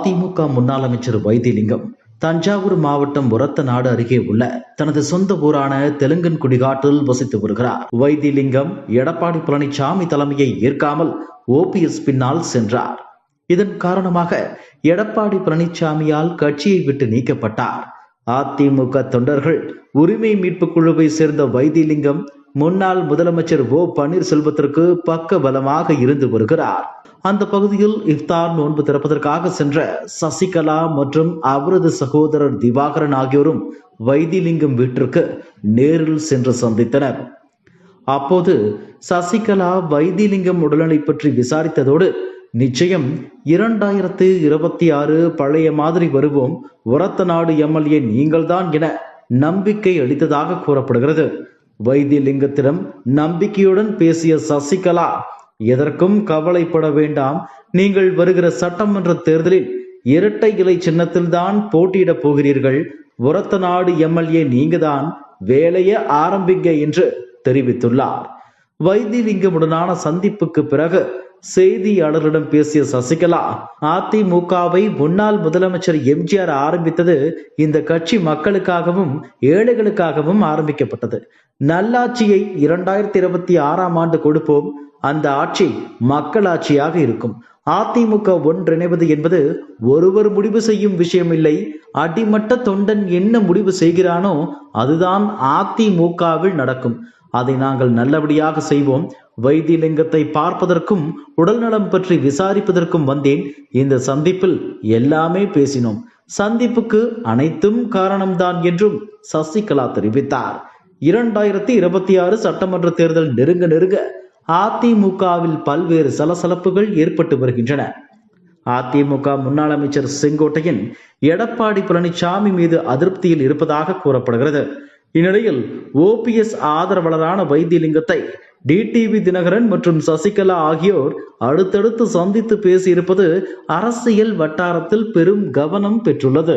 அதிமுக முன்னாள் அமைச்சர் வைத்திலிங்கம் தஞ்சாவூர் மாவட்டம் உரத்தநாடு அருகே உள்ள தனது சொந்த ஊரான தெலுங்கன்குடிகாட்டில் வசித்து வருகிறார். வைத்திலிங்கம் எடப்பாடி பழனிசாமி தலைமையை ஏற்காமல் ஓபிஎஸ் பின்னால் சென்றார். இதன் காரணமாக எடப்பாடி பழனிசாமியால் கட்சியை விட்டு நீக்கப்பட்டார். அதிமுக தொண்டர்கள் உரிமை மீட்பு குழுவை சேர்ந்த வைத்திலிங்கம் முன்னாள் முதலமைச்சர் ஓ பன்னீர்செல்வத்திற்கு பக்க பலமாக இருந்து வருகிறார். அந்த பகுதியில் இஃப்தார் நோன்பு திறப்பதற்காக சென்ற சசிகலா மற்றும் அவரது சகோதரர் திவாகரன் ஆகியோரும் வைத்திலிங்கம் வீட்டிற்கு நேரில் சென்று சந்தித்தனர். அப்போது சசிகலா வைத்திலிங்கம் உடல்நிலை பற்றி விசாரித்ததோடு நிச்சயம் இரண்டாயிரத்து இருபத்தி ஆறு பழைய மாதிரி வருவோம். உரத்த நாடு எம்எல்ஏ நீங்கள்தான் என நம்பிக்கை அளித்ததாக கூறப்படுகிறது. வைத்தியலிங்கத்திடம் நம்பிக்கையுடன் பேசிய சசிகலா எதற்கும் கவலைப்பட வேண்டாம். நீங்கள் வருகிற சட்டமன்ற தேர்தலில் இரட்டை இலை சின்னத்தில்தான் போட்டியிடப் போகிறீர்கள். உரத்த நாடு எம்எல்ஏ நீங்கதான் வேலையை ஆரம்பிங்க என்று தெரிவித்துள்ளார். வைத்தியலிங்கமுடனான சந்திப்புக்கு பிறகு செய்தியாளர்களிடம் பேசிய சசிகலா அதிமுகவை முன்னாள் முதலமைச்சர் எம்ஜிஆர் ஆரம்பித்தது இந்த கட்சி மக்களுக்காகவும் ஏழைகளுக்காகவும் ஆரம்பிக்கப்பட்டது. நல்லாட்சியை இரண்டாயிரத்தி இருபத்தி ஆறாம் ஆண்டு கொடுப்போம் அந்த ஆட்சி மக்களாட்சியாக இருக்கும். அதிமுக ஒன்றிணைவது என்பது ஒருவர் முடிவு செய்யும் விஷயம் இல்லை அடிமட்ட தொண்டன் என்ன முடிவு செய்கிறானோ அதுதான் அதிமுகவில் நடக்கும். அதை நாங்கள் நல்லபடியாக செய்வோம் வைத்தியலிங்கத்தை பார்ப்பதற்கும் உடல்நலம் பற்றி விசாரிப்பதற்கும் வந்தேன். இந்த சந்திப்பில் எல்லாமே பேசினோம். சந்திப்புக்கு அனைத்தும் காரணம்தான் என்றும் சசிகலா தெரிவித்தார். இரண்டாயிரத்தி இருபத்தி ஆறு சட்டமன்ற தேர்தல் நெருங்க நெருங்க அதிமுகவில் பல்வேறு சலசலப்புகள் ஏற்பட்டு வருகின்றன. அதிமுக முன்னாள் அமைச்சர் செங்கோட்டையன் எடப்பாடி பழனிசாமி மீது அதிருப்தியில் இருப்பதாக கூறப்படுகிறது. இந்நிலையில் ஓபிஎஸ் ஆதரவாளரான வைத்தியலிங்கத்தை டிடிவி தினகரன் மற்றும் சசிகலா ஆகியோர் அடுத்தடுத்து சந்தித்து பேசியிருப்பது அரசியல் வட்டாரத்தில் பெரும் கவனம் பெற்றுள்ளது.